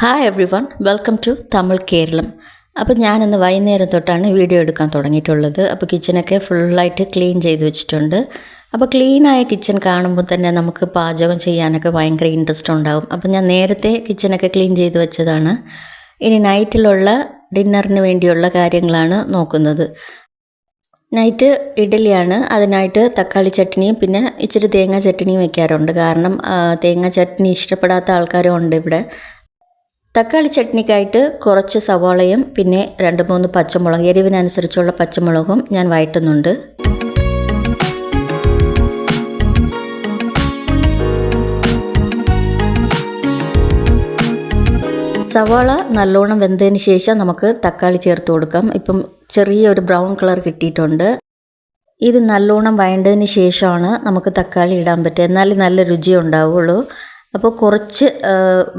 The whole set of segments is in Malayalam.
Hi everyone welcome to Tamil Keralam അപ്പോൾ ഞാനിന്ന് വൈകുന്നേരം തൊട്ടാണ് വീഡിയോ എടുക്കാൻ തുടങ്ങിയിട്ടുള്ളത്. അപ്പോൾ കിച്ചണൊക്കെ ഫുള്ളായിട്ട് ക്ലീൻ ചെയ്ത് വെച്ചിട്ടുണ്ട്. അപ്പോൾ ക്ലീനായ കിച്ചൺ കാണുമ്പോൾ തന്നെ നമുക്ക് പാചകം ചെയ്യാനൊക്കെ ഭയങ്കര ഇൻട്രസ്റ്റ് ഉണ്ടാവും. അപ്പോൾ ഞാൻ നേരത്തെ കിച്ചണൊക്കെ ക്ലീൻ ചെയ്ത് വെച്ചതാണ്. ഇനി നൈറ്റിലുള്ള ഡിന്നറിന് വേണ്ടിയുള്ള കാര്യങ്ങളാണ് നോക്കുന്നത്. നൈറ്റ് ഇഡലിയാണ്. അതിനായിട്ട് തക്കാളി ചട്നിയും പിന്നെ ഇച്ചിരി തേങ്ങാ ചട്നിയും വെക്കാറുണ്ട്. കാരണം തേങ്ങ ചട്നി ഇഷ്ടപ്പെടാത്ത ആൾക്കാരും ഉണ്ട് ഇവിടെ. തക്കാളി ചട്നിക്കായിട്ട് കുറച്ച് സവാളയും പിന്നെ രണ്ട് മൂന്ന് പച്ചമുളക് എരിവിനനുസരിച്ചുള്ള പച്ചമുളകും ഞാൻ വഴറ്റുന്നുണ്ട്. സവാള നല്ലോണം വെന്തതിന് ശേഷം നമുക്ക് തക്കാളി ചേർത്ത് കൊടുക്കാം. ഇപ്പം ചെറിയൊരു ബ്രൗൺ കളർ കിട്ടിയിട്ടുണ്ട്. ഇത് നല്ലോണം വഴണ്ടതിന് ശേഷമാണ് നമുക്ക് തക്കാളി ഇടാൻ പറ്റുക. എന്നാലേ നല്ല രുചി ഉണ്ടാവുള്ളൂ അപ്പോൾ കുറച്ച്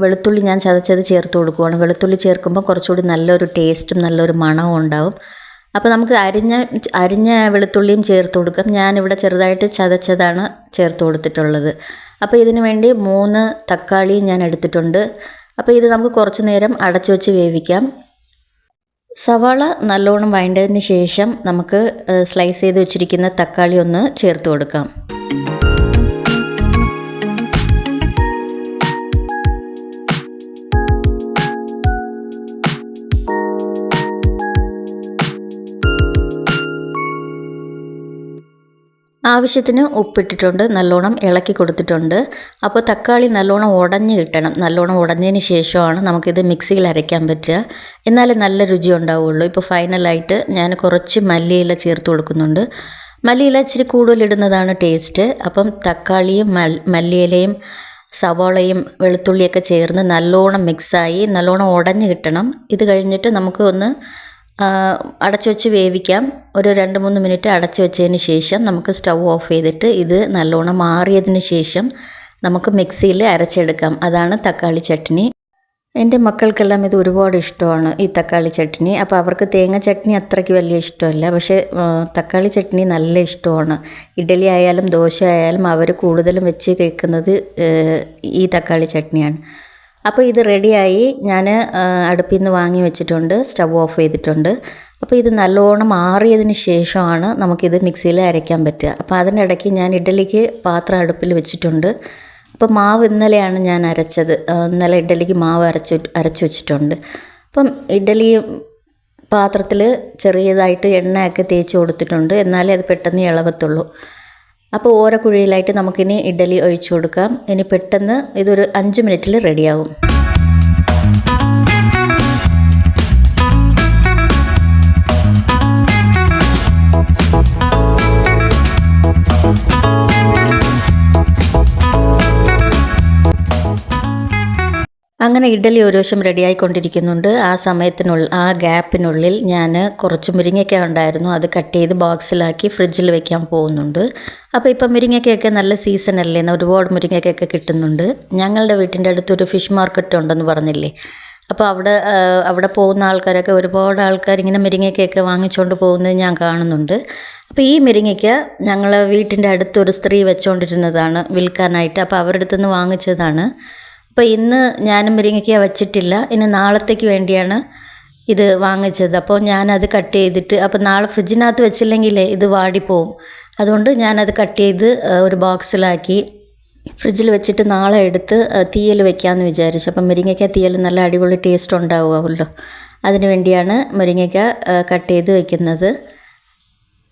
വെളുത്തുള്ളി ഞാൻ ചതച്ചത് ചേർത്ത് കൊടുക്കുവാണ്. വെളുത്തുള്ളി ചേർക്കുമ്പോൾ കുറച്ചുകൂടി നല്ലൊരു ടേസ്റ്റും നല്ലൊരു മണവും ഉണ്ടാവും. അപ്പോൾ നമുക്ക് അരിഞ്ഞ അരിഞ്ഞ വെളുത്തുള്ളിയും ചേർത്ത് കൊടുക്കാം. ഞാനിവിടെ ചെറുതായിട്ട് ചതച്ചതാണ് ചേർത്ത് കൊടുത്തിട്ടുള്ളത്. അപ്പോൾ ഇതിന് വേണ്ടി മൂന്ന് തക്കാളിയും ഞാൻ എടുത്തിട്ടുണ്ട്. അപ്പോൾ ഇത് നമുക്ക് കുറച്ച് നേരം അടച്ചു വെച്ച് വേവിക്കാം. സവാള നല്ലോണം വഴണ്ടതിന് ശേഷം നമുക്ക് സ്ലൈസ് ചെയ്ത് വെച്ചിരിക്കുന്ന തക്കാളി ഒന്ന് ചേർത്ത് കൊടുക്കാം. ആവശ്യത്തിന് ഉപ്പിട്ടിട്ടുണ്ട് നല്ലോണം ഇളക്കി കൊടുത്തിട്ടുണ്ട്. അപ്പോൾ തക്കാളി നല്ലോണം ഉടഞ്ഞ് കിട്ടണം. നല്ലോണം ഉടഞ്ഞതിന് ശേഷമാണ് നമുക്കിത് മിക്സിയിൽ അരയ്ക്കാൻ പറ്റുക. എന്നാലേ നല്ല രുചി ഉണ്ടാവുള്ളൂ. ഇപ്പോൾ ഫൈനലായിട്ട് ഞാൻ കുറച്ച് മല്ലിയില ചേർത്ത് കൊടുക്കുന്നുണ്ട്. മല്ലിയില ഇച്ചിരി കൂടുതലിടുന്നതാണ് ടേസ്റ്റ്. അപ്പം തക്കാളിയും മല്ലിയിലയും സവാളയും വെളുത്തുള്ളിയൊക്കെ ചേർന്ന് നല്ലോണം മിക്സായി നല്ലോണം ഉടഞ്ഞ് കിട്ടണം. ഇത് കഴിഞ്ഞിട്ട് നമുക്ക് ഒന്ന് അടച്ചു വെച്ച് വേവിക്കാം. ഒരു രണ്ട് മൂന്ന് മിനിറ്റ് അടച്ചു വെച്ചതിന് ശേഷം നമുക്ക് സ്റ്റൗ ഓഫ് ചെയ്തിട്ട് ഇത് നല്ലോണം മാറിയതിന് ശേഷം നമുക്ക് മിക്സിയിൽ അരച്ചെടുക്കാം. അതാണ് തക്കാളി ചട്നി. എന്റെ മക്കൾക്കെല്ലാം ഇത് ഒരുപാട് ഇഷ്ടമാണ് ഈ തക്കാളി ചട്നി. അപ്പോൾ അവർക്ക് തേങ്ങ ചട്നി അത്രയ്ക്ക് വലിയ ഇഷ്ടമല്ല. പക്ഷേ തക്കാളി ചട്നി നല്ല ഇഷ്ടമാണ്. ഇഡലി ആയാലും ദോശ ആയാലും അവർ കൂടുതലും വെച്ച് കഴിക്കുന്നത് ഈ തക്കാളി ചട്നിയാണ്. അപ്പോൾ ഇത് റെഡിയായി ഞാൻ അടുപ്പിൽ നിന്ന് വാങ്ങി വെച്ചിട്ടുണ്ട് സ്റ്റവ് ഓഫ് ചെയ്തിട്ടുണ്ട്. അപ്പോൾ ഇത് നല്ലോണം ആറിയതിന് ശേഷമാണ് നമുക്കിത് മിക്സിയിൽ അരയ്ക്കാൻ പറ്റുക. അപ്പോൾ അതിനിടയ്ക്ക് ഞാൻ ഇഡലിക്ക് പാത്രം അടുപ്പിൽ വെച്ചിട്ടുണ്ട്. അപ്പോൾ മാവ് ഇന്നലെയാണ് ഞാൻ അരച്ചത്. ഇന്നലെ ഇഡലിക്ക് മാവ് അരച്ച് അരച്ചു വെച്ചിട്ടുണ്ട്. അപ്പം ഇഡലി പാത്രത്തിൽ ചെറിയതായിട്ട് എണ്ണയൊക്കെ തേച്ച് കൊടുത്തിട്ടുണ്ട്. എന്നാലേ അത് പെട്ടെന്ന് ഇളവത്തുള്ളൂ. അപ്പോൾ ഓരോ കുഴിയിലായിട്ട് നമുക്കിനി ഇഡ്ഡലി ഒഴിച്ചു കൊടുക്കാം. ഇനി പെട്ടെന്ന് ഇതൊരു അഞ്ച് മിനിറ്റിൽ റെഡിയാവും. അങ്ങനെ ഇഡലി ഒരു വശം റെഡിയായിക്കൊണ്ടിരിക്കുന്നുണ്ട്. ആ സമയത്തിനുള്ളിൽ ആ ഗ്യാപ്പിനുള്ളിൽ ഞാൻ കുറച്ച് മുരിങ്ങയ്ക്ക ഉണ്ടായിരുന്നു. അത് കട്ട് ചെയ്ത് ബോക്സിലാക്കി ഫ്രിഡ്ജിൽ വെക്കാൻ പോകുന്നുണ്ട്. അപ്പോൾ ഇപ്പം മുരിങ്ങയ്ക്കൊക്കെ നല്ല സീസൺ അല്ലേ ഒരുപാട് മുരിങ്ങയ്ക്കൊക്കെ കിട്ടുന്നുണ്ട്. ഞങ്ങളുടെ വീട്ടിന്റെ അടുത്തൊരു ഫിഷ് മാർക്കറ്റ് ഉണ്ടെന്ന് പറഞ്ഞില്ലേ? അപ്പോൾ അവിടെ അവിടെ പോകുന്ന ആൾക്കാരൊക്കെ ഒരുപാട് ആൾക്കാർ ഇങ്ങനെ മുരിങ്ങയ്ക്കൊക്കെ വാങ്ങിച്ചുകൊണ്ട് പോകുന്നത് ഞാൻ കാണുന്നുണ്ട്. അപ്പോൾ ഈ മുരിങ്ങയ്ക്ക ഞങ്ങളെ വീട്ടിന്റെ അടുത്തൊരു സ്ത്രീ വെച്ചുകൊണ്ടിരുന്നതാണ് വിൽക്കാനായിട്ട്. അപ്പോൾ അവരുടെ അടുത്തുനിന്ന് വാങ്ങിച്ചതാണ്. അപ്പോൾ ഇന്ന് ഞാനും മുരിങ്ങയ്ക്ക വച്ചിട്ടില്ല. ഇനി നാളത്തേക്ക് വേണ്ടിയാണ് ഇത് വാങ്ങിച്ചത്. അപ്പോൾ ഞാനത് കട്ട് ചെയ്തിട്ട് അപ്പോൾ നാളെ ഫ്രിഡ്ജിനകത്ത് വെച്ചില്ലെങ്കിൽ ഇത് വാടിപ്പോവും. അതുകൊണ്ട് ഞാനത് കട്ട് ചെയ്ത് ഒരു ബോക്സിലാക്കി ഫ്രിഡ്ജിൽ വെച്ചിട്ട് നാളെ എടുത്ത് തീയൽ വെക്കാമെന്ന് വിചാരിച്ചു. അപ്പം മുരിങ്ങയ്ക്ക തീയൽ നല്ല അടിപൊളി ടേസ്റ്റ് ഉണ്ടാവുമല്ലോ. അതിന് വേണ്ടിയാണ് മുരിങ്ങയ്ക്ക കട്ട് ചെയ്ത് വെക്കുന്നത്.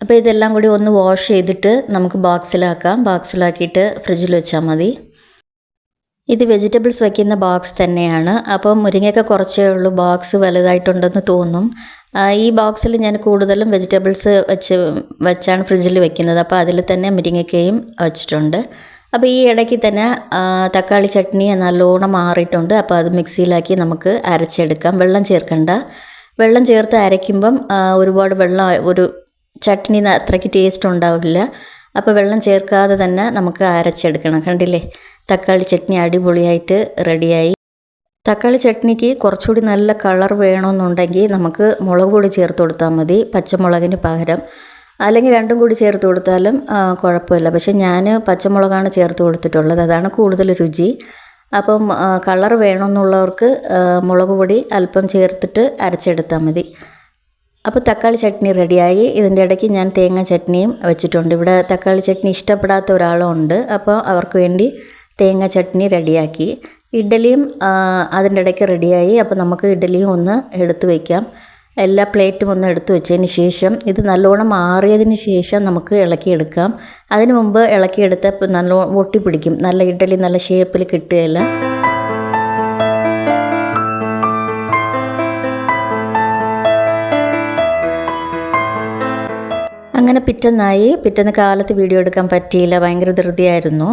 അപ്പോൾ ഇതെല്ലാം കൂടി ഒന്ന് വാഷ് ചെയ്തിട്ട് നമുക്ക് ബോക്സിലാക്കാം. ബോക്സിലാക്കിയിട്ട് ഫ്രിഡ്ജിൽ വെച്ചാൽ മതി. ഇത് വെജിറ്റബിൾസ് വയ്ക്കുന്ന ബോക്സ് തന്നെയാണ്. അപ്പോൾ മുരിങ്ങയൊക്കെ കുറച്ചേ ഉള്ളൂ. ബോക്സ് വലുതായിട്ടുണ്ടെന്ന് തോന്നും. ഈ ബോക്സിൽ ഞാൻ കൂടുതലും വെജിറ്റബിൾസ് വെച്ച് വെച്ചാണ് ഫ്രിഡ്ജിൽ വെക്കുന്നത്. അപ്പോൾ അതിൽ തന്നെ മുരിങ്ങയ്ക്കയും വച്ചിട്ടുണ്ട്. അപ്പോൾ ഈ ഇടയ്ക്ക് തന്നെ തക്കാളി ചട്നി നല്ലോണം മാറിയിട്ടുണ്ട്. അപ്പോൾ അത് മിക്സിയിലാക്കി നമുക്ക് അരച്ചെടുക്കാം. വെള്ളം ചേർക്കണ്ട. വെള്ളം ചേർത്ത് അരയ്ക്കുമ്പം ഒരുപാട് വെള്ളം ഒരു ചട്നി അത്രയ്ക്ക് ടേസ്റ്റ് ഉണ്ടാവില്ല. അപ്പോൾ വെള്ളം ചേർക്കാതെ തന്നെ നമുക്ക് അരച്ചെടുക്കണം. കണ്ടില്ലേ? തക്കാളി ചട്നി അടിപൊളിയായിട്ട് റെഡിയായി. തക്കാളി ചട്നിക്ക് കുറച്ചുകൂടി നല്ല കളർ വേണമെന്നുണ്ടെങ്കിൽ നമുക്ക് മുളക് പൊടി ചേർത്ത് കൊടുത്താൽ മതി പച്ചമുളകിന് പകരം. അല്ലെങ്കിൽ രണ്ടും കൂടി ചേർത്ത് കൊടുത്താലും കുഴപ്പമില്ല. പക്ഷേ ഞാൻ പച്ചമുളകാണ് ചേർത്ത് കൊടുത്തിട്ടുള്ളത് അതാണ് കൂടുതൽ രുചി. അപ്പം കളർ വേണമെന്നുള്ളവർക്ക് മുളക് പൊടി അല്പം ചേർത്തിട്ട് അരച്ചെടുത്താൽ മതി. അപ്പോൾ തക്കാളി ചട്നി റെഡിയായി. ഇതിന്റെ ഇടയ്ക്ക് ഞാൻ തേങ്ങ ചട്നിയും വെച്ചിട്ടുണ്ട്. ഇവിടെ തക്കാളി ചട്നി ഇഷ്ടപ്പെടാത്ത ഒരാളും ഉണ്ട് അപ്പോൾ അവർക്ക് വേണ്ടി തേങ്ങ ചട്നി റെഡിയാക്കി. ഇഡ്ഡലിയും അതിന്റെ ഇടയ്ക്ക് റെഡിയായി. അപ്പോൾ നമുക്ക് ഇഡ്ഡലിയും ഒന്ന് എടുത്ത് വയ്ക്കാം എല്ലാ പ്ലേറ്റും ഒന്ന് എടുത്തു വെച്ചതിന് ശേഷം ഇത് നല്ലോണം മാറിയതിന് ശേഷം നമുക്ക് ഇളക്കിയെടുക്കാം. അതിന് മുമ്പ് ഇളക്കിയെടുത്ത നല്ല ഒട്ടിപ്പിടിക്കും നല്ല ഇഡ്ഡലി നല്ല ഷേപ്പിൽ കിട്ടുകയില്ല. അങ്ങനെ പിറ്റന്നായി പിറ്റേന്ന് കാലത്ത് വീഡിയോ എടുക്കാൻ പറ്റിയില്ല ഭയങ്കര ധൃതിയായിരുന്നു.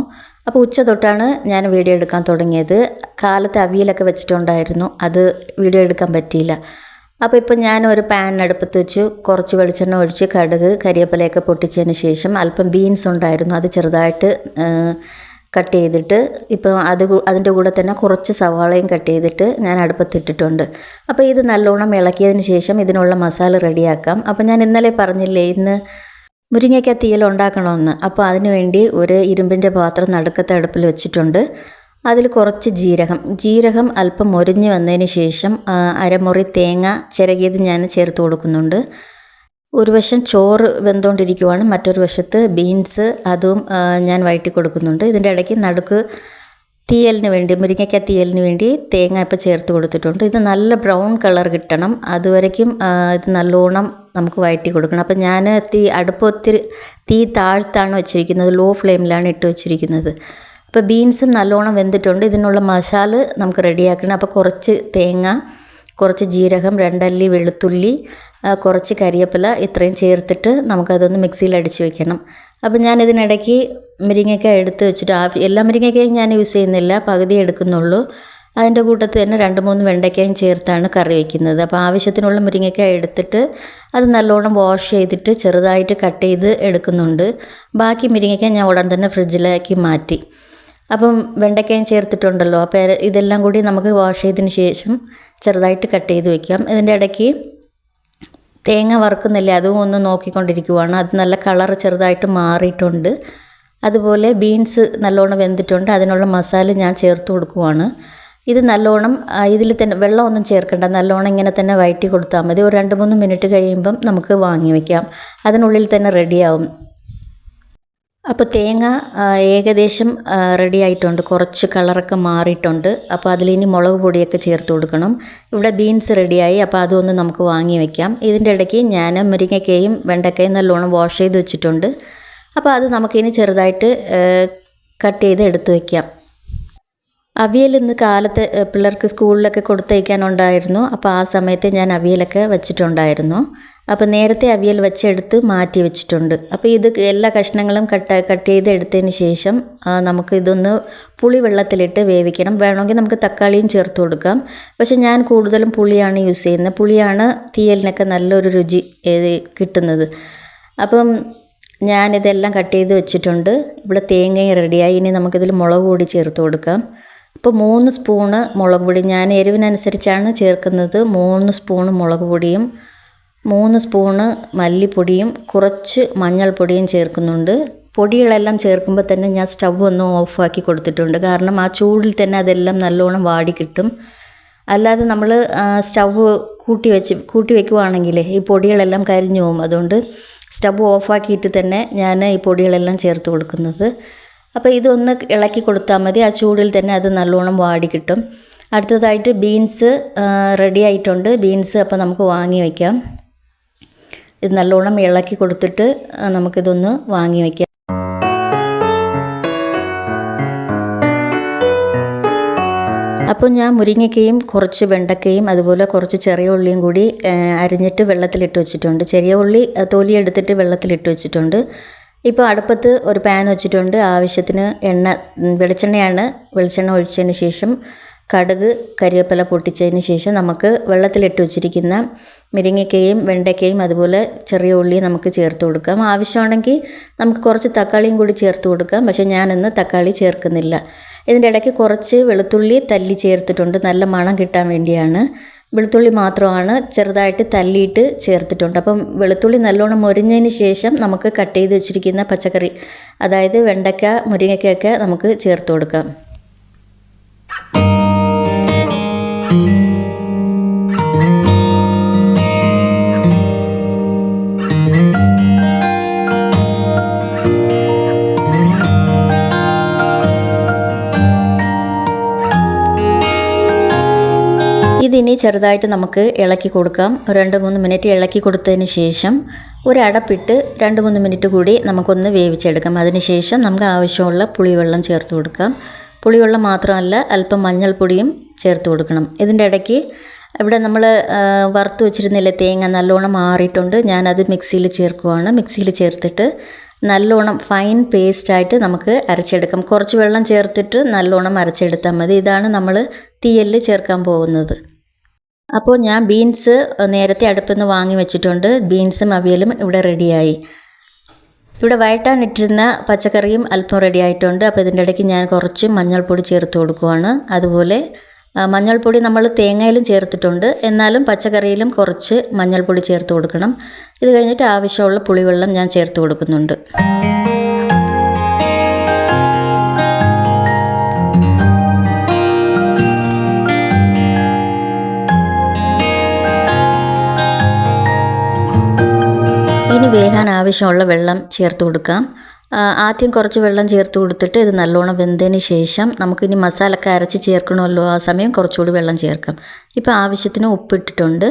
അപ്പോൾ ഉച്ച തൊട്ടാണ് ഞാൻ വീഡിയോ എടുക്കാൻ തുടങ്ങിയത്. കാലത്ത് അവിയലൊക്കെ വെച്ചിട്ടുണ്ടായിരുന്നു. അത് വീഡിയോ എടുക്കാൻ പറ്റിയില്ല. അപ്പോൾ ഇപ്പോൾ ഞാൻ ഒരു പാൻ അടുപ്പത്ത് വെച്ച്. കുറച്ച് വെളിച്ചെണ്ണ ഒഴിച്ച് കടുക് കരിയപ്പലയൊക്കെ പൊട്ടിച്ചതിന് ശേഷം അല്പം ബീൻസ് ഉണ്ടായിരുന്നു. അത് ചെറുതായിട്ട് കട്ട് ചെയ്തിട്ട് ഇപ്പം അത് അതിന്റെ കൂടെ തന്നെ കുറച്ച് സവാളയും കട്ട് ചെയ്തിട്ട് ഞാൻ അടുപ്പത്തിട്ടിട്ടുണ്ട്. അപ്പോൾ ഇത് നല്ലോണം ഇളക്കിയതിന് ശേഷം ഇതിനുള്ള മസാല റെഡിയാക്കാം. അപ്പോൾ ഞാൻ ഇന്നലെ പറഞ്ഞില്ലേ ഇന്ന് മുരിങ്ങയ്ക്ക തീയൽ ഉണ്ടാക്കണമെന്ന്. അപ്പോൾ അതിന് വേണ്ടി ഒരു ഇരുമ്പിന്റെ പാത്രം നടുക്കത്തെ അടുപ്പിൽ വെച്ചിട്ടുണ്ട്. അതിൽ കുറച്ച് ജീരകം. ജീരകം അല്പം മൊരിഞ്ഞ് വന്നതിന് ശേഷം അരമുറി തേങ്ങ ചിരകിയത് ഞാൻ ചേർത്ത് കൊടുക്കുന്നുണ്ട്. ഒരു വശം ചോറ് വെന്തുകൊണ്ടിരിക്കുവാണ് മറ്റൊരു വശത്ത് ബീൻസ് അതും ഞാൻ വഴറ്റി കൊടുക്കുന്നുണ്ട്. ഇതിന്റെ ഇടയ്ക്ക് നടുക്ക് തീയലിന് വേണ്ടി മുരിങ്ങയ്ക്ക തീയലിന് വേണ്ടി തേങ്ങ ഇപ്പം ചേർത്ത് കൊടുത്തിട്ടുണ്ട്. ഇത് നല്ല ബ്രൗൺ കളർ കിട്ടണം. അതുവരയ്ക്കും ഇത് നല്ലോണം നമുക്ക് വഴറ്റി കൊടുക്കണം. അപ്പം ഞാൻ തീ അടുപ്പ് ഒത്തിരി തീ താഴ്ത്താണ് വെച്ചിരിക്കുന്നത് ലോ ഫ്ലെയിമിലാണ് ഇട്ട് വെച്ചിരിക്കുന്നത്. അപ്പോൾ ബീൻസും നല്ലോണം വെന്തിട്ടുണ്ട്. ഇതിനുള്ള മസാല നമുക്ക് റെഡിയാക്കണം. അപ്പോൾ കുറച്ച് തേങ്ങ കുറച്ച് ജീരകം രണ്ടല്ലി വെളുത്തുള്ളി കുറച്ച് കരിവേപ്പില ഇത്രയും ചേർത്തിട്ട് നമുക്കതൊന്ന് മിക്സിയിൽ അടിച്ച് വെക്കണം. അപ്പോൾ ഞാൻ ഇതിനിടയ്ക്ക് മുരിങ്ങയ്ക്ക എടുത്ത് വെച്ചിട്ട് ആ എല്ലാ മുരിങ്ങയ്ക്കയും ഞാൻ യൂസ് ചെയ്യുന്നില്ല പകുതി എടുക്കുന്നുള്ളൂ. അതിന്റെ കൂട്ടത്തിൽ തന്നെ രണ്ട് മൂന്ന് വെണ്ടയ്ക്കയും ചേർത്താണ് കറി വയ്ക്കുന്നത് അപ്പോൾ ആവശ്യത്തിനുള്ള മുരിങ്ങയ്ക്ക എടുത്തിട്ട് അത് നല്ലോണം വാഷ് ചെയ്തിട്ട് ചെറുതായിട്ട് കട്ട് ചെയ്ത് എടുക്കുന്നുണ്ട്. ബാക്കി മുരിങ്ങയ്ക്ക ഞാൻ ഉടൻ തന്നെ ഫ്രിഡ്ജിലേക്ക് മാറ്റി. അപ്പം വെണ്ടയ്ക്കയും ചേർത്തിട്ടുണ്ടല്ലോ അപ്പോൾ ഇതെല്ലാം കൂടി നമുക്ക് വാഷ് ചെയ്തതിന് ശേഷം ചെറുതായിട്ട് കട്ട് ചെയ്ത് വെക്കാം. ഇതിന്റെ ഇടയ്ക്ക് തേങ്ങ വറുക്കുന്നില്ല അതും ഒന്ന് നോക്കിക്കൊണ്ടിരിക്കുവാണ്. അത് നല്ല കളർ ചെറുതായിട്ട് മാറിയിട്ടുണ്ട്. അതുപോലെ ബീൻസ് നല്ലോണം വെന്തിട്ടുണ്ട്. അതിനുള്ള മസാല ഞാൻ ചേർത്ത് കൊടുക്കുവാണ്. ഇത് നല്ലോണം ഇതിൽ തന്നെ വെള്ളമൊന്നും ചേർക്കണ്ട. നല്ലോണം ഇങ്ങനെ തന്നെ വഴറ്റി കൊടുത്താൽ മതി. ഒരു രണ്ട് മൂന്ന് മിനിറ്റ് കഴിയുമ്പം നമുക്ക് വാങ്ങി വയ്ക്കാം അതിനുള്ളിൽ തന്നെ റെഡിയാവും. അപ്പോൾ തേങ്ങ ഏകദേശം റെഡി ആയിട്ടുണ്ട്. കുറച്ച് കളറൊക്കെ മാറിയിട്ടുണ്ട്. അപ്പോൾ അതിലിനി മുളക് പൊടിയൊക്കെ ചേർത്ത് കൊടുക്കണം. ഇവിടെ ബീൻസ് റെഡിയായി അപ്പോൾ അതൊന്ന് നമുക്ക് വാങ്ങി വെക്കാം. ഇതിന്റെ ഇടയ്ക്ക് ഞാൻ മുരിങ്ങയ്ക്കയും വെണ്ടയ്ക്കയും നല്ലോണം വാഷ് ചെയ്ത് വെച്ചിട്ടുണ്ട്. അപ്പോൾ അത് നമുക്കിനി ചെറുതായിട്ട് കട്ട് ചെയ്ത് എടുത്ത് വയ്ക്കാം അവിയൽ ഇന്ന് കാലത്ത് പിള്ളേർക്ക് സ്കൂളിലൊക്കെ കൊടുത്തയക്കാനുണ്ടായിരുന്നു. അപ്പോൾ ആ സമയത്ത് ഞാൻ അവിയലൊക്കെ വെച്ചിട്ടുണ്ടായിരുന്നു. അപ്പോൾ നേരത്തെ അവിയൽ വെച്ചെടുത്ത് മാറ്റി വെച്ചിട്ടുണ്ട്. അപ്പോൾ ഇത് എല്ലാ കഷ്ണങ്ങളും കട്ട് കട്ട് ചെയ്ത് എടുത്തതിന് ശേഷം നമുക്ക് ഇതൊന്ന് പുളി വെള്ളത്തിലിട്ട് വേവിക്കണം. വേണമെങ്കിൽ നമുക്ക് തക്കാളിയും ചേർത്ത് കൊടുക്കാം. പക്ഷേ ഞാൻ കൂടുതലും പുളിയാണ് യൂസ് ചെയ്യുന്നത്. പുളിയാണ് തീയലിനൊക്കെ നല്ലൊരു രുചി കിട്ടുന്നത്. അപ്പം ഞാനിതെല്ലാം കട്ട് ചെയ്ത് വെച്ചിട്ടുണ്ട്. ഇവിടെ തേങ്ങയും റെഡിയായി. ഇനി നമുക്കിതിൽ മുളക് കൂടി ചേർത്ത് കൊടുക്കാം. അപ്പോൾ മൂന്ന് സ്പൂണ് മുളക് പൊടി. ഞാൻ എരിവിനനുസരിച്ചാണ് ചേർക്കുന്നത്. മൂന്ന് സ്പൂണ് മുളക് പൊടിയും മൂന്ന് സ്പൂണ് മല്ലിപ്പൊടിയും കുറച്ച് മഞ്ഞൾപ്പൊടിയും ചേർക്കുന്നുണ്ട്. പൊടികളെല്ലാം ചേർക്കുമ്പോൾ തന്നെ ഞാൻ സ്റ്റവ് ഒന്ന് ഓഫാക്കി കൊടുത്തിട്ടുണ്ട്. കാരണം ആ ചൂടിൽ തന്നെ അതെല്ലാം നല്ലോണം വാടി കിട്ടും. അല്ലാതെ നമ്മൾ സ്റ്റവ് കൂട്ടി വെച്ച് കൂട്ടി വെക്കുവാണെങ്കിൽ ഈ പൊടികളെല്ലാം കരിഞ്ഞു പോകും. അതുകൊണ്ട് സ്റ്റവ് ഓഫാക്കിയിട്ട് തന്നെ ഞാൻ ഈ പൊടികളെല്ലാം ചേർത്ത് കൊടുക്കുന്നത്. അപ്പോൾ ഇതൊന്ന് ഇളക്കി കൊടുത്താൽ മതി. ആ ചൂടിൽ തന്നെ അത് നല്ലോണം വാടി കിട്ടും. അടുത്തതായിട്ട് ബീൻസ് റെഡി ആയിട്ടുണ്ട്. ബീൻസ് അപ്പോൾ നമുക്ക് വാങ്ങി വയ്ക്കാം ഇത് നല്ലോണം ഇളക്കി കൊടുത്തിട്ട് നമുക്കിതൊന്ന് വാങ്ങി വയ്ക്കാം അപ്പോൾ ഞാൻ മുരിങ്ങയ്ക്കയും കുറച്ച് വെണ്ടക്കയും അതുപോലെ കുറച്ച് ചെറിയ ഉള്ളിയും കൂടി അരിഞ്ഞിട്ട് വെള്ളത്തിലിട്ട് വെച്ചിട്ടുണ്ട്. ചെറിയ ഉള്ളി തൊലി എടുത്തിട്ട് വെള്ളത്തിലിട്ട് വെച്ചിട്ടുണ്ട്. ഇപ്പോൾ അടുപ്പത്ത് ഒരു പാൻ വെച്ചിട്ടുണ്ട്. ആവശ്യത്തിന് എണ്ണ വെളിച്ചെണ്ണയാണ്. വെളിച്ചെണ്ണ ഒഴിച്ചതിന് ശേഷം കടുക് കരിവേപ്പില പൊട്ടിച്ചതിന് ശേഷം നമുക്ക് വെള്ളത്തിലിട്ട് വെച്ചിരിക്കുന്ന മുരിങ്ങക്കയും വെണ്ടയ്ക്കയും അതുപോലെ ചെറിയ ഉള്ളി നമുക്ക് ചേർത്ത് കൊടുക്കാം. ആവശ്യമാണെങ്കിൽ നമുക്ക് കുറച്ച് തക്കാളിയും കൂടി ചേർത്ത് കൊടുക്കാം. പക്ഷേ ഞാനിന്ന് തക്കാളി ചേർക്കുന്നില്ല. ഇതിന്റെ ഇടയ്ക്ക് കുറച്ച് വെളുത്തുള്ളി തല്ലി ചേർത്തിട്ടുണ്ട്. നല്ല മണം കിട്ടാൻ വേണ്ടിയാണ്. വെളുത്തുള്ളി മാത്രമാണ് ചെറുതായിട്ട് തല്ലിയിട്ട് ചേർത്തിട്ടുണ്ട്. അപ്പം വെളുത്തുള്ളി നല്ലോണം മൊരിഞ്ഞതിന് ശേഷം നമുക്ക് കട്ട് ചെയ്ത് വെച്ചിരിക്കുന്ന പച്ചക്കറി അതായത് വെണ്ടയ്ക്ക മുരിങ്ങയ്ക്കയൊക്കെ നമുക്ക് ചേർത്ത് കൊടുക്കാം. ഇതിനി ചെറുതായിട്ട് നമുക്ക് ഇളക്കി കൊടുക്കാം. രണ്ട് മൂന്ന് മിനിറ്റ് ഇളക്കി കൊടുത്തതിന് ശേഷം ഒരു അടപ്പിട്ട് രണ്ട് മൂന്ന് മിനിറ്റ് കൂടി നമുക്കൊന്ന് വേവിച്ചെടുക്കാം. അതിനുശേഷം നമുക്ക് ആവശ്യമുള്ള പുളിവെള്ളം ചേർത്ത് കൊടുക്കാം. പുളിവെള്ളം മാത്രമല്ല അല്പം മഞ്ഞൾപ്പൊടിയും ചേർത്ത് കൊടുക്കണം. ഇതിന്റെ ഇടയ്ക്ക് ഇവിടെ നമ്മൾ വറുത്ത് വെച്ചിരുന്നില്ലേ തേങ്ങ നല്ലോണം മാറിയിട്ടുണ്ട്. ഞാനത് മിക്സിയിൽ ചേർക്കുവാണ്. മിക്സിയിൽ ചേർത്തിട്ട് നല്ലോണം ഫൈൻ പേസ്റ്റായിട്ട് നമുക്ക് അരച്ചെടുക്കാം. കുറച്ച് വെള്ളം ചേർത്തിട്ട് നല്ലോണം അരച്ചെടുത്താൽ മതി. ഇതാണ് നമ്മൾ തീയലിൽ ചേർക്കാൻ പോകുന്നത്. അപ്പോൾ ഞാൻ ബീൻസ് നേരത്തെ അടുപ്പിൽ നിന്ന് വാങ്ങി വെച്ചിട്ടുണ്ട്. ബീൻസും അവിയലും ഇവിടെ റെഡിയായി. ഇവിടെ വയറ്റാനിട്ടിരുന്ന പച്ചക്കറിയും അല്പം റെഡി ആയിട്ടുണ്ട്. അപ്പോൾ ഇതിന്റെ ഇടയ്ക്ക് ഞാൻ കുറച്ച് മഞ്ഞൾപ്പൊടി ചേർത്ത് കൊടുക്കുവാണ്. അതുപോലെ മഞ്ഞൾപ്പൊടി നമ്മൾ തേങ്ങയിലും ചേർത്തിട്ടുണ്ട്. എന്നാലും പച്ചക്കറിയിലും കുറച്ച് മഞ്ഞൾപ്പൊടി ചേർത്ത് കൊടുക്കണം. ഇത് കഴിഞ്ഞിട്ട് ആവശ്യമുള്ള പുളിവെള്ളം ഞാൻ ചേർത്ത് കൊടുക്കുന്നുണ്ട്. ആവശ്യമുള്ള വെള്ളം ചേർത്ത് കൊടുക്കാം. ആദ്യം കുറച്ച് വെള്ളം ചേർത്ത് കൊടുത്തിട്ട് ഇത് നല്ലോണം വെന്തതിന് ശേഷം നമുക്കിനി മസാലയൊക്കെ അരച്ച് ചേർക്കണമല്ലോ ആ സമയം കുറച്ചുകൂടി വെള്ളം ചേർക്കാം. ഇപ്പോൾ ആവശ്യത്തിന് ഉപ്പിട്ടിട്ടുണ്ട്.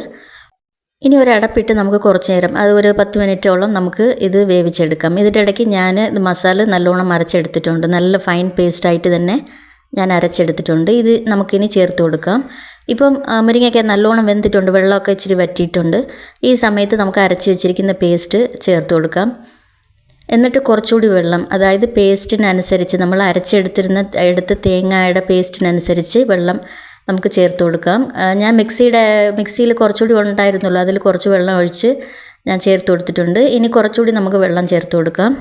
ഇനി ഒരു അടപ്പിട്ട് നമുക്ക് കുറച്ച് നേരം അത് ഒരു പത്ത് മിനിറ്റോളം നമുക്ക് ഇത് വേവിച്ചെടുക്കാം. ഇതിന്റെ ഇടയ്ക്ക് ഞാൻ മസാല നല്ലോണം അരച്ചെടുത്തിട്ടുണ്ട്. നല്ല ഫൈൻ പേസ്റ്റായിട്ട് തന്നെ ഞാൻ അരച്ചെടുത്തിട്ടുണ്ട്. ഇത് നമുക്കിനി ചേർത്ത് കൊടുക്കാം. ഇപ്പം മുരിങ്ങയ്ക്ക നല്ലോണം വെന്തിട്ടുണ്ട്. വെള്ളമൊക്കെ ഇച്ചിരി വറ്റിയിട്ടുണ്ട്. ഈ സമയത്ത് നമുക്ക് അരച്ച് വെച്ചിരിക്കുന്ന പേസ്റ്റ് ചേർത്ത് കൊടുക്കാം. എന്നിട്ട് കുറച്ചുകൂടി വെള്ളം അതായത് പേസ്റ്റിനനുസരിച്ച് നമ്മൾ അരച്ചെടുത്തിരുന്ന എടുത്ത തേങ്ങയുടെ പേസ്റ്റിനനുസരിച്ച് വെള്ളം നമുക്ക് ചേർത്ത് കൊടുക്കാം. ഞാൻ മിക്സിയുടെ മിക്സിയിൽ കുറച്ചുകൂടി ഉണ്ടായിരുന്നുള്ളൂ. അതിൽ കുറച്ച് വെള്ളം ഒഴിച്ച് ഞാൻ ചേർത്ത് കൊടുത്തിട്ടുണ്ട്. ഇനി കുറച്ചുകൂടി നമുക്ക് വെള്ളം ചേർത്ത് കൊടുക്കാം.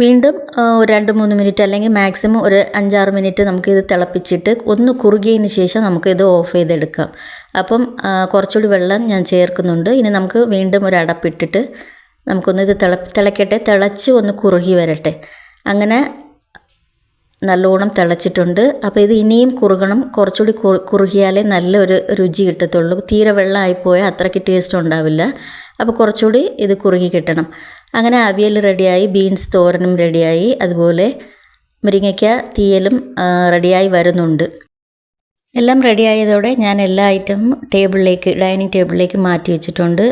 വീണ്ടും ഒരു രണ്ട് മൂന്ന് മിനിറ്റ് അല്ലെങ്കിൽ മാക്സിമം ഒരു അഞ്ചാറ് മിനിറ്റ് നമുക്കിത് തിളപ്പിച്ചിട്ട് ഒന്ന് കുറുകിയതിന് ശേഷം നമുക്കിത് ഓഫ് ചെയ്തെടുക്കാം. അപ്പം കുറച്ചുകൂടി വെള്ളം ഞാൻ ചേർക്കുന്നുണ്ട്. ഇനി നമുക്ക് വീണ്ടും ഒരു അടപ്പിട്ടിട്ട് നമുക്കൊന്ന് ഇത് തിള തിളക്കട്ടെ. തിളച്ച് ഒന്ന് കുറുകി വരട്ടെ. അങ്ങനെ നല്ലോണം തിളച്ചിട്ടുണ്ട്. അപ്പോൾ ഇത് ഇനിയും കുറുകണം. കുറച്ചുകൂടി കുറു കുറുകിയാലേ നല്ലൊരു രുചി കിട്ടത്തുള്ളൂ. തീരെ വെള്ളമായിപ്പോയാൽ അത്രയ്ക്ക് ടേസ്റ്റ് ഉണ്ടാവില്ല. അപ്പോൾ കുറച്ചുകൂടി ഇത് കുറുകി കിട്ടണം. അങ്ങനെ അവിയൽ റെഡിയായി ബീൻസ് തോരനും റെഡിയായി അതുപോലെ മുരിങ്ങയ്ക്ക തീയലും റെഡിയായി വരുന്നുണ്ട്. എല്ലാം റെഡിയായതോടെ ഞാൻ എല്ലാ ഐറ്റം ടേബിളിലേക്ക് ഡൈനിങ് ടേബിളിലേക്ക് മാറ്റി വെച്ചിട്ടുണ്ട്.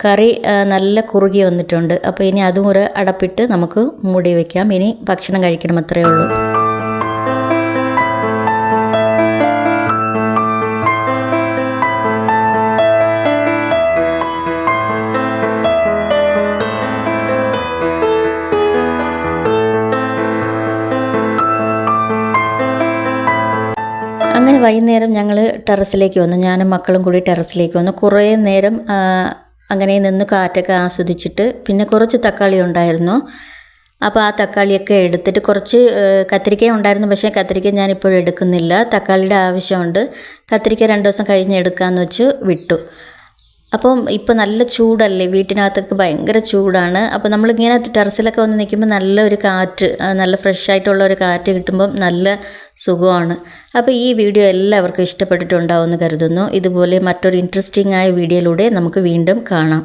കറി നല്ല കുറുകി വന്നിട്ടുണ്ട്. അപ്പോൾ ഇനി അതും ഒരു അടപ്പിട്ട് നമുക്ക് മൂടി വയ്ക്കാം ഇനി ഭക്ഷണം കഴിക്കണം അത്രയേ ഉള്ളൂ. വൈകുന്നേരം ഞങ്ങൾ ടെറസിലേക്ക് വന്നു. ഞാനും മക്കളും കൂടി ടെറസിലേക്ക് വന്നു. കുറേ നേരം അങ്ങനെ നിന്ന് കാറ്റൊക്കെ ആസ്വദിച്ചിട്ട് പിന്നെ കുറച്ച് തക്കാളി ഉണ്ടായിരുന്നു. അപ്പോൾ ആ തക്കാളിയൊക്കെ എടുത്തിട്ട് കുറച്ച് കത്തിരിക്ക ഉണ്ടായിരുന്നു. പക്ഷേ കത്തിരിക്ക ഞാനിപ്പോഴും എടുക്കുന്നില്ല. തക്കാളിയുടെ ആവശ്യമുണ്ട്. കത്തിരിക്ക രണ്ട് ദിവസം കഴിഞ്ഞ് എടുക്കാമെന്ന് വെച്ച് വിട്ടു. അപ്പം ഇപ്പോൾ നല്ല ചൂടല്ലേ വീട്ടിനകത്തൊക്കെ ഭയങ്കര ചൂടാണ്. അപ്പോൾ നമ്മളിങ്ങനെ ടെറസിലൊക്കെ വന്ന് നിൽക്കുമ്പോൾ നല്ല ഒരു കാറ്റ് നല്ല ഫ്രഷ് ആയിട്ടുള്ള ഒരു കാറ്റ് കിട്ടുമ്പം നല്ല സുഖമാണ്. അപ്പോൾ ഈ വീഡിയോ എല്ലാവർക്കും ഇഷ്ടപ്പെട്ടിട്ടുണ്ടാവുമെന്ന് കരുതുന്നു. ഇതുപോലെ മറ്റൊരു ഇൻട്രസ്റ്റിംഗ് ആയ വീഡിയോയിലൂടെ നമുക്ക് വീണ്ടും കാണാം.